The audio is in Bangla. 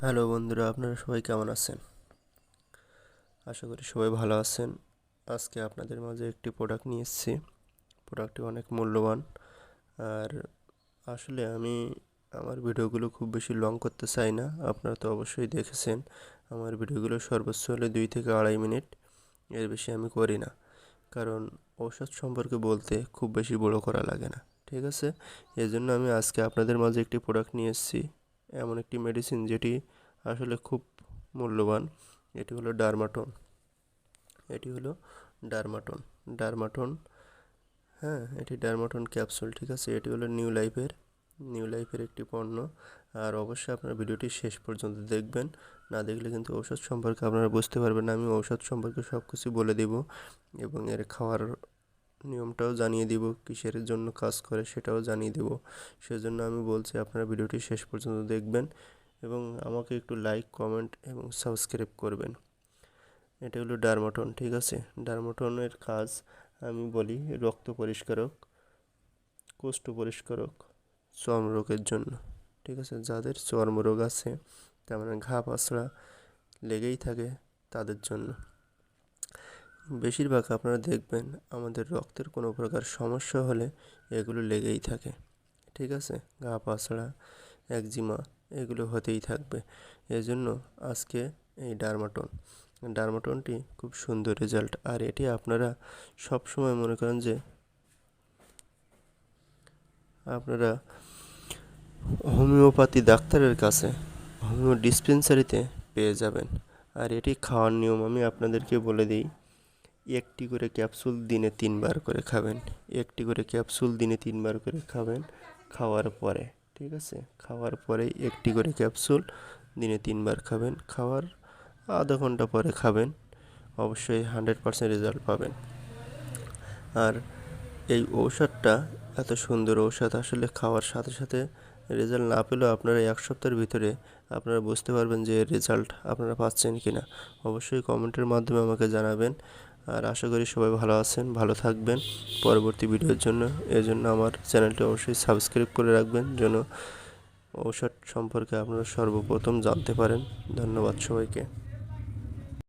হ্যালো বন্ধুরা, আপনারা সবাই কেমন আছেন? আশা করি সবাই ভালো আছেন। আজকে আপনাদের মাঝে একটি প্রোডাক্ট নিয়ে এসেছি। প্রোডাক্টটি অনেক মূল্যবান। আর আসলে আমি আমার ভিডিওগুলো খুব বেশি লং করতে চাই না। আপনারা তো অবশ্যই দেখেছেন, আমার ভিডিওগুলো সর্বোচ্চ হলে দুই থেকে আড়াই মিনিট। এর বেশি আমি করি না। কারণ ঔষধ সম্পর্কে বলতে খুব বেশি বড় করা লাগে না। ঠিক আছে? এই জন্য আমি আজকে আপনাদের মাঝে একটি প্রোডাক্ট নিয়ে এসেছি। এমন একটি মেডিসিন যেটি আসলে খুব মূল্যবান, এটি হলো ডারমাটন এটি হলো ডারমাটন ডারমাটন হ্যাঁ এটি ডারমাটন ক্যাপসুল ঠিক আছে? এটি হলো নিউ লাইফের নিউ লাইফের একটি পণ্য। আর অবশ্যই আপনার ভিডিওটি শেষ পর্যন্ত দেখবেন। না দেখলে কিন্তু ঔষধ সম্পর্কে আপনারা বুঝতে পারবেন আমি ঔষধ সম্পর্কে সব কিছু বলে দেব এবং এর খাওয়ার নিয়মটাও জানিয়ে দিব, কিসের জন্য কাজ করে সেটাও জানিয়ে দেব। সেজন্য আমি বলছি আপনারা ভিডিওটি শেষ পর্যন্ত দেখবেন এবং আমাকে একটু লাইক কমেন্ট এবং সাবস্ক্রাইব করবেন। এটা হলো ডারমাটন, ঠিক আছে? ডারমাটনের কাজ আমি বলি রক্ত পরিষ্কারক, কোষ্ঠ পরিষ্কারক চর্মরোগের জন্য, ঠিক আছে? যাদের চর্মরোগ আছে, তার মানে ঘা পাছড়া লেগেই থাকে তাদের জন্য। বেশিরভাগ আপনারা দেখবেন আমাদের রক্তের কোনো প্রকার সমস্যা হলে এগুলো লেগেই থাকে, ঠিক আছে? গা পাছড়া একজিমা, এগুলো হতেই থাকবে। এজন্য আজকে এই ডারমাটন, ডারমাটনটি খুব সুন্দর রেজাল্ট। আর এটি আপনারা সব সময় মনে করেন যে আপনারা হোমিওপ্যাথি ডাক্তারের কাছে হোমিও ডিসপেন্সারিতে পেয়ে যাবেন। আর এটি খাওয়ার নিয়ম আমি আপনাদেরকে বলে দিই একটি করে ক্যাপসুল দিনে তিনবার করে খাবেন। একটি করে ক্যাপসুল দিনে তিনবার করে খাবেন খাওয়ার পরে, ঠিক আছে? খাওয়ার পরে একটি করে ক্যাপসুল দিনে তিনবার খাবেন, খাওয়ার আধা ঘণ্টা পরে খাবেন, অবশ্যই হান্ড্রেড পারসেন্ট রেজাল্ট পাবেন। আর এই ঔষধটা, এত সুন্দর ঔষধ, আসলে খাওয়ার সাথে সাথে রেজাল্ট না পেলেও আপনারা এক সপ্তাহের ভিতরে আপনারা বুঝতে পারবেন যে রেজাল্ট আপনারা পাচ্ছেন কি না অবশ্যই কমেন্টের মাধ্যমে আমাকে জানাবেন। আর আশা করি সবাই ভালো আছেন, ভালো থাকবেন। পরবর্তী ভিডিওর জন্য, এজন্য আমার চ্যানেলটি অবশ্যই সাবস্ক্রাইব করে রাখবেন, যেন ঔষধ সম্পর্কে আপনারা সর্বপ্রথম জানতে পারেন। ধন্যবাদ সবাইকে।